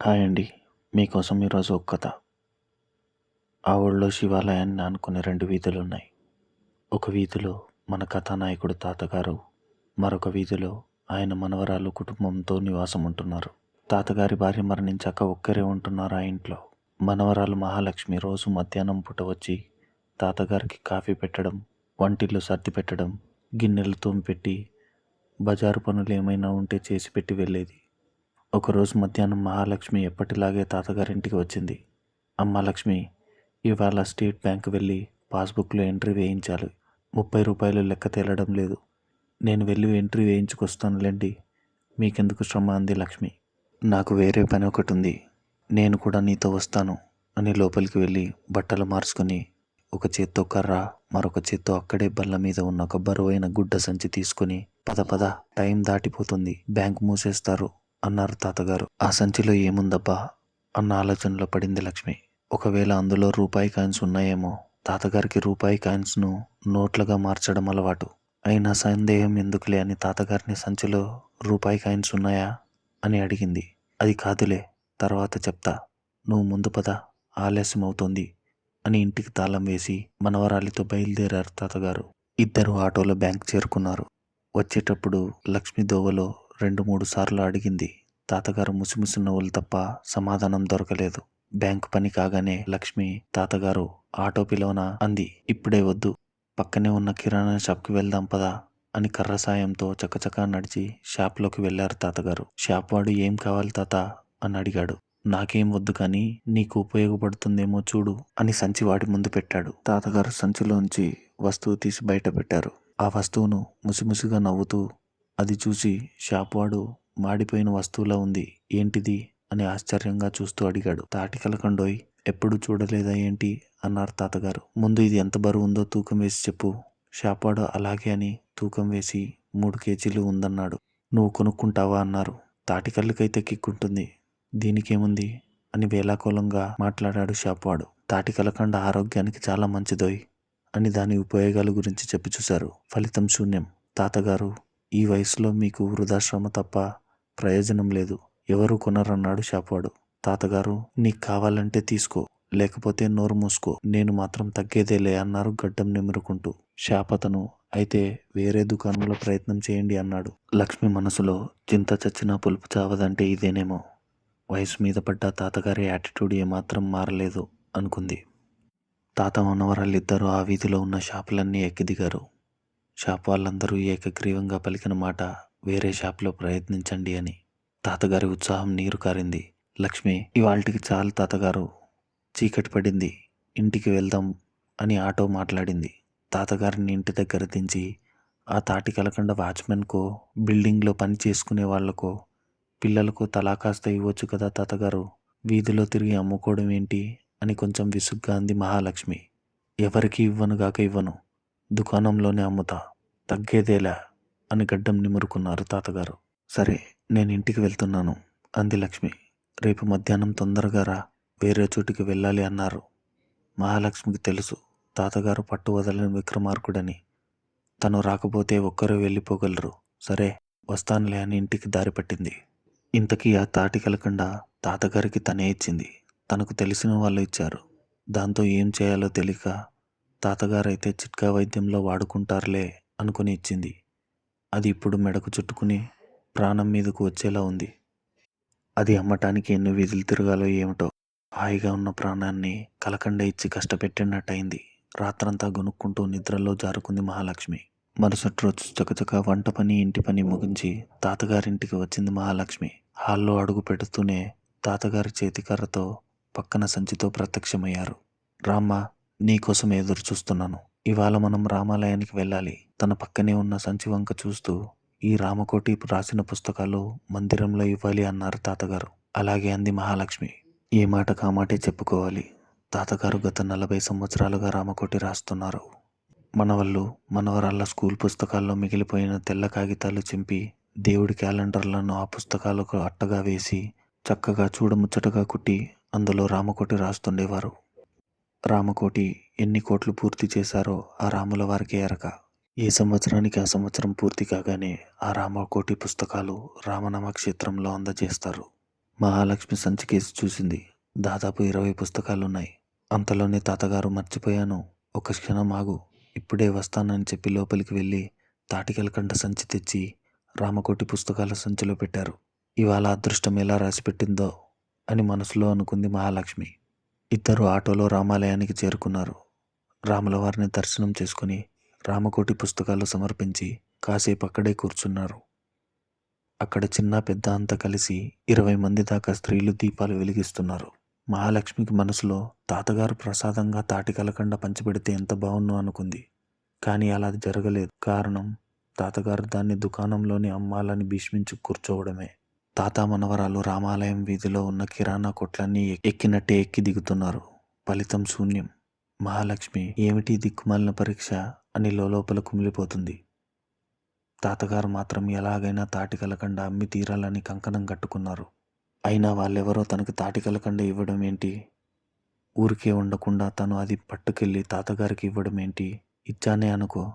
Hi అండి. మీకోసం ఈరోజు ఒక కథ. ఆ ఊళ్ళో శివాలయాన్ని ఆనుకునే రెండు వీధులు ఉన్నాయి ఒక వీధిలో మన కథానాయకుడు తాతగారు మరొక వీధిలో ఆయన మనవరాలు కుటుంబంతో నివాసం ఉంటున్నారు తాతగారి భార్య మరణించాక ఒక్కరే ఉంటున్నారు ఆ ఇంట్లో. మనవరాలు మహాలక్ష్మి రోజు మధ్యాహ్నం పూట వచ్చి తాతగారికి కాఫీ పెట్టడం వంటిల్లు సర్ది పెట్టడం గిన్నెలు తోమిపెట్టి బజారు పనులు ఏమైనా ఉంటే చేసి పెట్టి వెళ్ళేది. ఒకరోజు మధ్యాహ్నం మహాలక్ష్మి ఎప్పటిలాగే తాతగారింటికి వచ్చింది. అమ్మ లక్ష్మి ఇవాళ స్టేట్ బ్యాంక్ వెళ్ళి పాస్బుక్లో ఎంట్రీ వేయించాలి. ముప్పై రూపాయలు లెక్క తేలడం లేదు. నేను వెళ్ళి ఎంట్రీ వేయించుకొస్తానులేండి మీకెందుకు శ్రమ అంది లక్ష్మి. నాకు వేరే పని ఒకటి ఉంది. నేను కూడా నీతో వస్తాను అని లోపలికి వెళ్ళి బట్టలు మార్చుకుని ఒక చేత్తో కర్ర మరొక చేత్తో అక్కడే బల్ల మీద ఉన్న ఒక బరువైన గుడ్డ సంచి తీసుకొని పద పద టైం దాటిపోతుంది. బ్యాంక్ మూసేస్తారు. అన్నారు తాతగారు. ఆ సంచిలో ఏముందబ్బా? అన్న ఆలోచనలో పడింది లక్ష్మి. ఒకవేళ అందులో రూపాయి కాయిన్స్ ఉన్నాయేమో? తాతగారికి రూపాయి కాయిన్స్ను నోట్లుగా మార్చడం అలవాటు. అయినా సందేహం ఎందుకులే అని తాతగారిని సంచిలో రూపాయి కాయిన్స్ ఉన్నాయా? అని అడిగింది. అది కాదులే తర్వాత చెప్తా. నువ్వు ముందు పద ఆలస్యం అవుతోంది అని ఇంటికి తాళం వేసి మనవరాలితో బయలుదేరారు తాతగారు. ఇద్దరు ఆటోలో బ్యాంక్ చేరుకున్నారు. వచ్చేటప్పుడు లక్ష్మి దోవలో రెండు మూడు సార్లు అడిగింది. తాతగారు ముసిముసి నవ్వులు తప్ప సమాధానం దొరకలేదు. బ్యాంకు పని కాగానే లక్ష్మి తాతగారు ఆటో పిలవన అంది. ఇప్పుడే వద్దు. పక్కనే ఉన్న కిరాణా షాప్కి వెళ్దాం పదా అని కర్ర సాయంతో చకచకా నడిచి షాప్లోకి వెళ్ళారు తాతగారు. షాప్ వాడు ఏం కావాలి తాత? అని అడిగాడు. నాకేం వద్దు కానీ నీకు ఉపయోగపడుతుందేమో చూడు అని సంచి వాడి ముందు పెట్టాడు. తాతగారు సంచిలోంచి వస్తువు తీసి బయట పెట్టారు. ఆ వస్తువును ముసిముసిగా నవ్వుతూ అది చూసి షాప్ వాడు మాడిపోయిన వస్తువులా ఉంది. ఏంటిది? అని ఆశ్చర్యంగా చూస్తూ అడిగాడు. తాటికలకండోయ్ ఎప్పుడు చూడలేదా ఏంటి? అన్నారు తాతగారు. ముందు ఇది ఎంత బరువు ఉందో తూకం వేసి చెప్పు. షాప్వాడు అలాగే అని తూకం వేసి మూడు కేజీలు ఉందన్నాడు. నువ్వు కొనుక్కుంటావా? అన్నారు. తాటికల్లుకైతే కిక్కుంటుంది. దీనికేముంది? అని వేలాకోలంగా మాట్లాడాడు షాప్వాడు. తాటికలకండ ఆరోగ్యానికి చాలా మంచిదోయ్ అని దాని ఉపయోగాల గురించి చెప్పి చూశారు. ఫలితం శూన్యం. తాతగారు ఈ వయసులో మీకు వృధాశ్రమ తప్ప ప్రయోజనం లేదు. ఎవరు కొనరన్నాడు షాప్వాడు. తాతగారు నీకు కావాలంటే తీసుకో లేకపోతే నోరు మూసుకో నేను మాత్రం తగ్గేదేలే అన్నారు గడ్డం నిమురుకుంటూ. షాప్ అతను అయితే వేరే దుకాణంలో ప్రయత్నం చేయండి అన్నాడు. లక్ష్మి మనసులో చింత చచ్చినా పులుపు చావదంటే ఇదేనేమో. వయసు మీద పడ్డ తాతగారి యాటిట్యూడ్ ఏమాత్రం మారలేదు అనుకుంది. తాత మనవరాళ్ళిద్దరూ ఆ వీధిలో ఉన్న షాపులన్నీ ఎక్కి దిగారు షాప్ వాళ్ళందరూ ఏకగ్రీవంగా పలికిన మాట వేరే షాప్లో ప్రయత్నించండి అని. తాతగారి ఉత్సాహం నీరు కారింది. లక్ష్మి ఇవాళకి చాలు తాతగారు. చీకటి పడింది. ఇంటికి వెళ్దాం అని ఆటో మాట్లాడింది. తాతగారిని ఇంటి దగ్గర దించి ఆ తాటి కలకండ వాచ్మెన్కో బిల్డింగ్లో పని చేసుకునే వాళ్ళకో పిల్లలకు తలా కాస్త ఇవ్వచ్చు కదా తాతగారు? వీధిలో తిరిగి అమ్ముకోవడం ఏంటి? అని కొంచెం విసుగ్గా అంది మహాలక్ష్మి. ఎవరికి ఇవ్వనుగాక ఇవ్వను. దుకాణంలోనే అమ్ముతా. తగ్గేదేలా అని గడ్డం నిమురుకున్నారు తాతగారు. సరే నేను ఇంటికి వెళ్తున్నాను. అంది లక్ష్మి. రేపు మధ్యాహ్నం తొందరగా రా. వేరే చోటికి వెళ్ళాలి అన్నారు. మహాలక్ష్మికి తెలుసు తాతగారు పట్టు వదలని విక్రమార్కుడని. తను రాకపోతే ఒక్కరు వెళ్ళిపోగలరు. సరే వస్తానులే అని ఇంటికి దారి పట్టింది. ఇంతకీ ఆ తాటి కలకుండా తాతగారికి తనే ఇచ్చింది. తనకు తెలిసిన వాళ్ళు ఇచ్చారు. దాంతో ఏం చేయాలో తెలియక తాతగారైతే చిట్కా వైద్యంలో వాడుకుంటారులే అనుకుని ఇచ్చింది. అది ఇప్పుడు మెడకు చుట్టుకుని ప్రాణం మీదకు వచ్చేలా ఉంది. అది అమ్మటానికి ఎన్ని వీధులు తిరగాలో ఏమిటో హాయిగా ఉన్న ప్రాణాన్ని కలకండ ఇచ్చి కష్టపెట్టినట్టయింది. రాత్రంతా గొనుక్కుంటూ నిద్రలో జారుకుంది మహాలక్ష్మి. మరుసటి రోజు చకచక వంట పని ఇంటి పని ముగించి తాతగారింటికి వచ్చింది మహాలక్ష్మి. హాల్లో అడుగు పెడుతూనే తాతగారి చేతికర్రతో పక్కన సంచితో ప్రత్యక్షమయ్యారు. రామ్మ నీకోసం ఎదురు చూస్తున్నాను. ఇవాళ మనం రామాలయానికి వెళ్ళాలి. తన పక్కనే ఉన్న సంచి వంక చూస్తూ ఈ రామకోటి రాసిన పుస్తకాలు మందిరంలో ఇవ్వాలి అన్నారు తాతగారు. అలాగే అంది మహాలక్ష్మి. ఏ మాట కామాటే చెప్పుకోవాలి. తాతగారు గత నలభై సంవత్సరాలుగా రామకోటి రాస్తున్నారు. మనవళ్ళు మనవరాళ్ళ స్కూల్ పుస్తకాల్లో మిగిలిపోయిన తెల్ల కాగితాలు చింపి దేవుడి క్యాలెండర్లను ఆ పుస్తకాలకు అట్టగా వేసి చక్కగా చూడముచ్చటగా కుట్టి అందులో రామకోటి రాస్తుండేవారు. రామకోటి ఎన్ని కోట్లు పూర్తి చేశారో ఆ రాముల వారికి ఎరక. ఏ సంవత్సరానికి ఆ సంవత్సరం పూర్తి కాగానే ఆ రామకోటి పుస్తకాలు రామనామ క్షేత్రంలో అందజేస్తారు. మహాలక్ష్మి సంచికేసి చూసింది. దాదాపు ఇరవై పుస్తకాలున్నాయి. అంతలోనే తాతగారు మర్చిపోయాను. ఒక క్షణం ఆగు. ఇప్పుడే వస్తానని చెప్పి లోపలికి వెళ్ళి తాటికలకండ సంచి తెచ్చి రామకోటి పుస్తకాల సంచిలో పెట్టారు. ఇవాళ అదృష్టం ఎలా రాసిపెట్టిందో అని మనసులో అనుకుంది మహాలక్ష్మి. ఇద్దరు ఆటోలో రామాలయానికి చేరుకున్నారు. రాముల వారిని దర్శనం చేసుకుని రామకోటి పుస్తకాలు సమర్పించి కాసేపు అక్కడే కూర్చున్నారు. అక్కడ చిన్న పెద్ద అంతా కలిసి ఇరవై మంది దాకా స్త్రీలు దీపాలు వెలిగిస్తున్నారు. మహాలక్ష్మికి మనసులో తాతగారు ప్రసాదంగా తాటి కలకండ పంచిపెడితే ఎంత బాగుండు అనుకుంది. కానీ అలా జరగలేదు. కారణం తాతగారు దాన్ని దుకాణంలోనే అమ్మాలని భీష్మించి కూర్చోవడమే. తాత మనవరాలు రామాలయం వీధిలో ఉన్న కిరాణా కొట్లన్నీ ఎక్కినట్టే ఎక్కి దిగుతున్నారు. ఫలితం శూన్యం. మహాలక్ష్మి ఏమిటి దిక్కుమాలిన పరీక్ష? అని లోపల కుమిలిపోతుంది. తాతగారు మాత్రం ఎలాగైనా తాటి కలకండ అమ్మి తీరాలని కంకణం కట్టుకున్నారు. అయినా వాళ్ళెవరో తనకు తాటి కలకండ ఇవ్వడం ఏంటి? ఊరికే ఉండకుండా తను అది పట్టుకెళ్ళి తాతగారికి ఇవ్వడం ఏంటి? ఇచ్చానే అనుకో.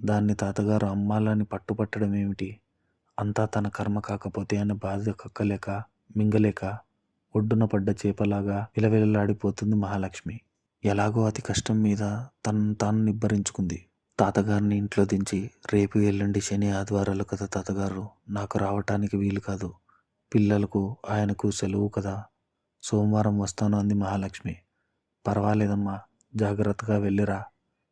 దాన్ని తాతగారు అమ్మాలని పట్టుపట్టడం ఏమిటి? అంతా తన కర్మ కాకపోతే అని బాధ కక్కలేక మింగలేక ఒడ్డున పడ్డ చేపలాగా విలవిలలాడిపోతుంది మహాలక్ష్మి. ఎలాగో అతి కష్టం మీద తనను తాను నిబ్బరించుకుంది. తాతగారిని ఇంట్లో దించి రేపు ఎల్లుండి శని ఆదివారాలు కదా తాతగారు. నాకు రావటానికి వీలు కాదు. పిల్లలకు ఆయనకు సెలవు కదా. సోమవారం వస్తాను అంది మహాలక్ష్మి. పర్వాలేదమ్మా జాగ్రత్తగా వెళ్ళిరా.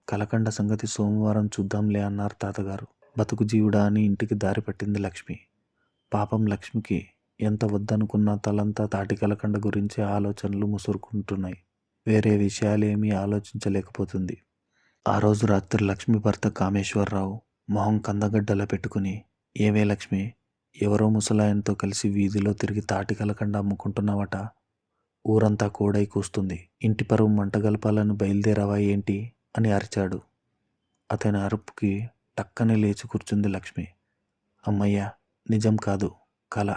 కలకండ సంగతి సోమవారం చూద్దాంలే అన్నారు తాతగారు. బతుకు జీవుడా అని ఇంటికి దారి పట్టింది లక్ష్మి. పాపం లక్ష్మికి ఎంత వద్దనుకున్నా తలంతా తాటి కలకండ గురించే ఆలోచనలు ముసురుకుంటున్నాయి. వేరే విషయాలేమీ ఆలోచించలేకపోతుంది. ఆ రోజు రాత్రి లక్ష్మి భర్త కామేశ్వరరావు మొహం కందగడ్డలా పెట్టుకుని ఏమే లక్ష్మి ఎవరో ముసలాయనతో కలిసి వీధిలో తిరిగి తాటి కలకండ అమ్ముకుంటున్నావట? ఊరంతా కోడై కూస్తుంది. ఇంటి పరువు మంటగలపాలను బయలుదేరావా ఏంటి? అని అరిచాడు. అతని అరుపుకి టక్కనే లేచి కూర్చుంది లక్ష్మి. అమ్మయ్య నిజం కాదు. కళ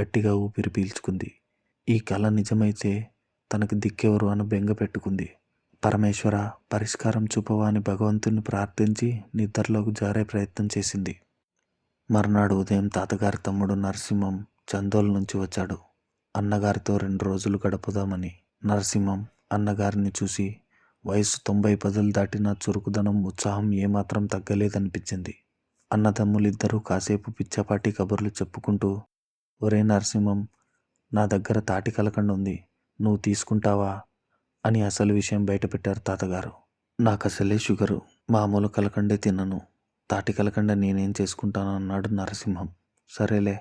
గట్టిగా ఊపిరి పీల్చుకుంది. ఈ కళ నిజమైతే తనకు దిక్కెవరు అని బెంగ పెట్టుకుంది. పరమేశ్వర పరిష్కారం చూపవా అని భగవంతుని ప్రార్థించి నిద్రలోకి జారే ప్రయత్నం చేసింది. మర్నాడు ఉదయం తాతగారి తమ్ముడు నరసింహం చందోల్ నుంచి వచ్చాడు. అన్నగారితో రెండు రోజులు గడుపుదామని నరసింహం అన్నగారిని చూసి వయసు తొంభై పదులు దాటిన చురుకుదనం ఉత్సాహం ఏమాత్రం తగ్గలేదనిపించింది. అన్నదమ్ములిద్దరూ కాసేపు పిచ్చపాటి కబుర్లు చెప్పుకుంటూ ఒరే నరసింహం నా దగ్గర తాటి కలకండ ఉంది నువ్వు తీసుకుంటావా? అని అసలు విషయం బయటపెట్టారు తాతగారు. నాకు అసలే షుగరు. మామూలు కలకండే తినను. తాటి కలకండ నేనేం చేసుకుంటాను? అన్నాడు నరసింహం. సరేలే.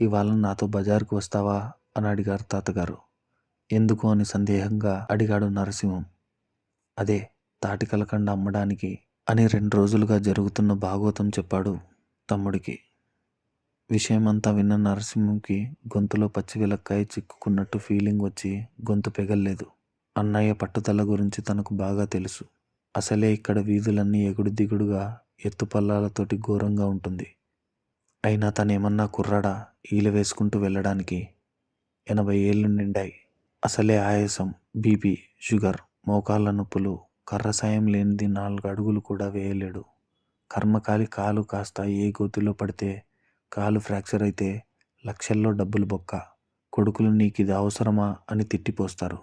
ఇవాళ నాతో బజారుకు వస్తావా? అని అడిగారు తాతగారు. ఎందుకు? అని సందేహంగా అడిగాడు నరసింహం. అదే తాటి కలకండ అమ్మడానికి అని రెండు రోజులుగా జరుగుతున్న భాగవతం చెప్పాడు తమ్ముడికి. విషయమంతా విన్న నరసింహంకి గొంతులో పచ్చి విలక్కాయ చిక్కుకున్నట్టు ఫీలింగ్ వచ్చి గొంతు పెగల్లేదు. అన్నయ్య పట్టుదల గురించి తనకు బాగా తెలుసు. అసలే ఇక్కడ వీధులన్నీ ఎగుడు దిగుడుగా ఎత్తుపల్లాలతోటి ఘోరంగా ఉంటుంది. అయినా తనేమన్నా కుర్రాడా ఈల వేసుకుంటూ వెళ్ళడానికి? ఎనభై ఏళ్ళు నిండాయి. అసలే ఆయాసం బీపీ షుగర్. మోకాళ్ళ నొప్పులు కర్ర సాయం లేనిది నాలుగు అడుగులు కూడా వేయలేడు. కర్మకాలి కాలు కాస్త ఏ గోతిలో పడితే కాలు ఫ్రాక్చర్ అయితే లక్షల్లో డబ్బులు బొక్క. కొడుకులు నీకు ఇది అవసరమా అని తిట్టిపోస్తారు.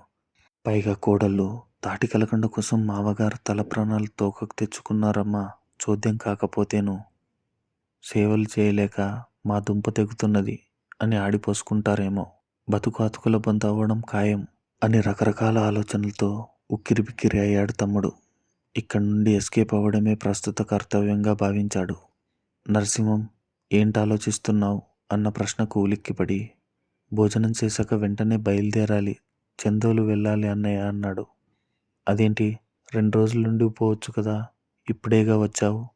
పైగా కోడళ్ళు తాటి కలకండ కోసం మావగారు తల ప్రాణాలు తోకకు తెచ్చుకున్నారమ్మా. చోద్యం కాకపోతేను. సేవలు చేయలేక మా దుంప తెగుతున్నది అని ఆడిపోసుకుంటారేమో. బతుకు అతుకుల బంద్ అవ్వడం ఖాయం అని రకరకాల ఆలోచనలతో ఉక్కిరిబిక్కిరి అయ్యాడు తమ్ముడు. ఇక్కడి నుండి ఎస్కేప్ అవ్వడమే ప్రస్తుత కర్తవ్యంగా భావించాడు. నరసింహం ఏంటి ఆలోచిస్తున్నావు? అన్న ప్రశ్నకు ఉలిక్కిపడి భోజనం చేశాక వెంటనే బయలుదేరాలి చందోలు వెళ్ళాలి అన్నయ్య అన్నాడు. అదేంటి? రెండు రోజుల నుండి పోవచ్చు కదా? ఇప్పుడేగా వచ్చావు?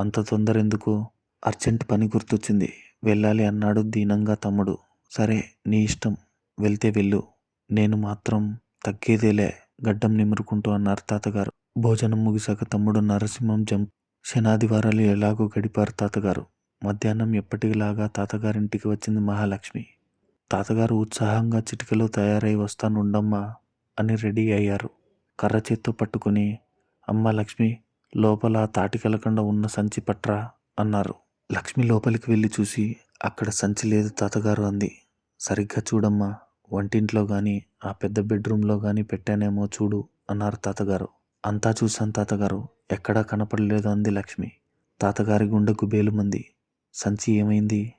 అంత తొందర ఎందుకు? అర్జెంట్ పని గుర్తొచ్చింది. వెళ్ళాలి అన్నాడు దీనంగా తమ్ముడు. సరే నీ ఇష్టం. వెళ్తే వెళ్ళు. నేను మాత్రం తగ్గేదేలే. గడ్డం నిమురుకుంటూ అన్నారు తాతగారు. భోజనం ముగిసాక తమ్ముడు నరసింహం జంప్ శనాదివారాలు ఎలాగో గడిపారు తాతగారు. మధ్యాహ్నం ఎప్పటిలాగా తాతగారింటికి వచ్చింది మహాలక్ష్మి. తాతగారు ఉత్సాహంగా చిటికలో తయారై వస్తాను ఉండమ్మా అని రెడీ అయ్యారు. కర్ర చేత్తో పట్టుకుని అమ్మ లక్ష్మి లోపల తాటి ఉన్న సంచి పట్రా అన్నారు. లక్ష్మి లోపలికి వెళ్ళి చూసి అక్కడ సంచి లేదు తాతగారు అంది. సరిగ్గా చూడమ్మా వంటింట్లో కానీ ఆ పెద్ద బెడ్రూమ్లో కానీ పెట్టానేమో చూడు అన్నారు తాతగారు. అంతా చూశాను తాతగారు. ఎక్కడా కనపడలేదు అంది లక్ష్మి. తాతగారి గుండెకు బేలుమంది సంచి ఏమైంది?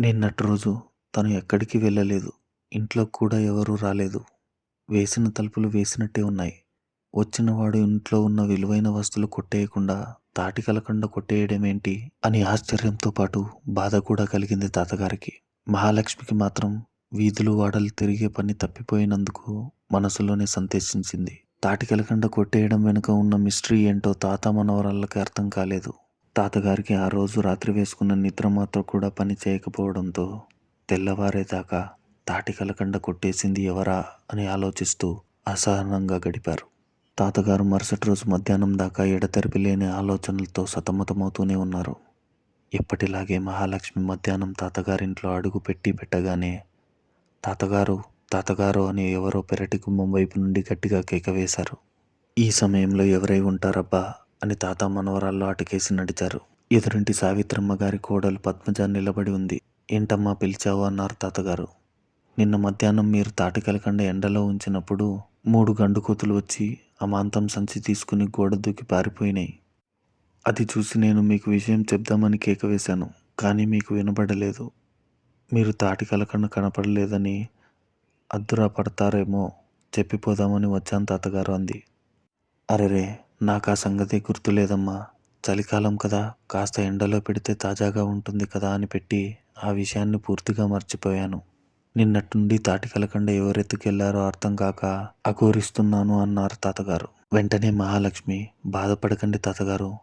నిన్నటి రోజు తను ఎక్కడికి వెళ్ళలేదు. ఇంట్లో కూడా ఎవరూ రాలేదు. వేసిన తలుపులు వేసినట్టే ఉన్నాయి. వచ్చినవాడు ఇంట్లో ఉన్న విలువైన వస్తువులు కొట్టేయకుండా తాటి కలకుండా కొట్టేయడమేంటి అని ఆశ్చర్యంతో పాటు బాధ కూడా కలిగింది తాతగారికి. మహాలక్ష్మికి మాత్రం వీధులు వాడలు తిరిగే పని తప్పిపోయినందుకు మనసులోనే సంతోషించింది. తాటికెలకండ కొట్టేయడం వెనుక ఉన్న మిస్టరీ ఏంటో తాత మనవరాళ్ళకి అర్థం కాలేదు. తాతగారికి ఆ రోజు రాత్రి వేసుకున్న నిద్ర మాత్రం కూడా పని చేయకపోవడంతో తెల్లవారేదాకా తాటికలకండ కొట్టేసింది ఎవరా అని ఆలోచిస్తూ అసహనంగా గడిపారు. తాతగారు మరుసటి రోజు మధ్యాహ్నం దాకా ఎడతెరిపి లేని ఆలోచనలతో సతమతమవుతూనే ఉన్నారు. ఎప్పటిలాగే మహాలక్ష్మి మధ్యాహ్నం తాతగారింట్లో అడుగు పెట్టి పెట్టగానే తాతగారు తాతగారు అని ఎవరో పెరటి గుమ్మం వైపు నుండి గట్టిగా కేక వేశారు. ఈ సమయంలో ఎవరై ఉంటారబ్బా అని తాత మనవరాల్లో అటకేసి నడిచారు. ఎదురింటి సావిత్రమ్మ గారి కోడలు పద్మజ నిలబడి ఉంది. ఏంటమ్మా పిలిచావు? అన్నారు తాతగారు. నిన్న మధ్యాహ్నం మీరు తాటికలకండ ఎండలో ఉంచినప్పుడు మూడు గండు కోతులు వచ్చి అమాంతం సంచి తీసుకుని గోడ దూకి పారిపోయినాయి. అది చూసి నేను మీకు విషయం చెప్దామని కేక వేశాను కానీ మీకు వినబడలేదు. మీరు తాటి కన్నా కనపడలేదని అద్దురా పడతారేమో చెప్పిపోదామని వచ్చాను తాతగారు అంది. అరెరే నాకు ఆ సంగతి గుర్తులేదమ్మా. చలికాలం కదా కాస్త ఎండలో పెడితే తాజాగా ఉంటుంది కదా అని పెట్టి ఆ విషయాన్ని పూర్తిగా మర్చిపోయాను. నిన్నట్టుండి తాటి కలకండ ఎవరెత్తుకెళ్ళారో అర్థం కాక అఘోరిస్తున్నాను అన్నారు తాతగారు. వెంటనే మహాలక్ష్మి బాధపడకండి తాతగారు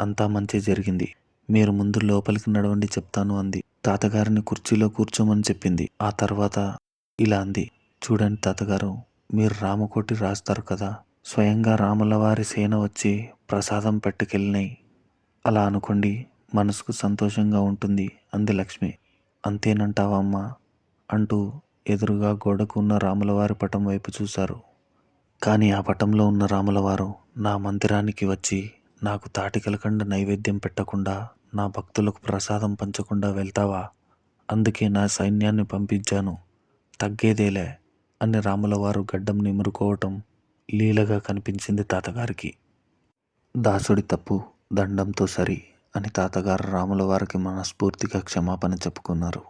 అంతా మంచి జరిగింది. మీరు ముందు లోపలికి నడవండి చెప్తాను అంది. తాతగారిని కుర్చీలో కూర్చోమని చెప్పింది. ఆ తర్వాత ఇలా అంది. చూడండి తాతగారు మీరు రామకోటి రాస్తారు కదా. స్వయంగా రాములవారి సేన వచ్చి ప్రసాదం పట్టుకెళ్ళినాయి అలా అనుకోండి మనసుకు సంతోషంగా ఉంటుంది అంది లక్ష్మి. అంతేనంటావా అమ్మా? అంటూ ఎదురుగా గోడకు ఉన్న రాములవారి పటం వైపు చూశారు. కానీ ఆ పటంలో ఉన్న రాములవారు నా మందిరానికి వచ్చి నాకు తాటికలకండ నైవేద్యం పెట్టకుండా నా భక్తులకు ప్రసాదం పంచకుండా వెళ్తావా? అందుకే నా సైన్యాన్ని పంపించాను. తగ్గేదేలే అని రాములవారు గడ్డం నిమురుకోవటం లీలగా కనిపించింది తాతగారికి. దాసుడి తప్పు దండంతో సరి అని తాతగారు రాములవారికి మనస్ఫూర్తిగా క్షమాపణ చెప్పుకున్నారు.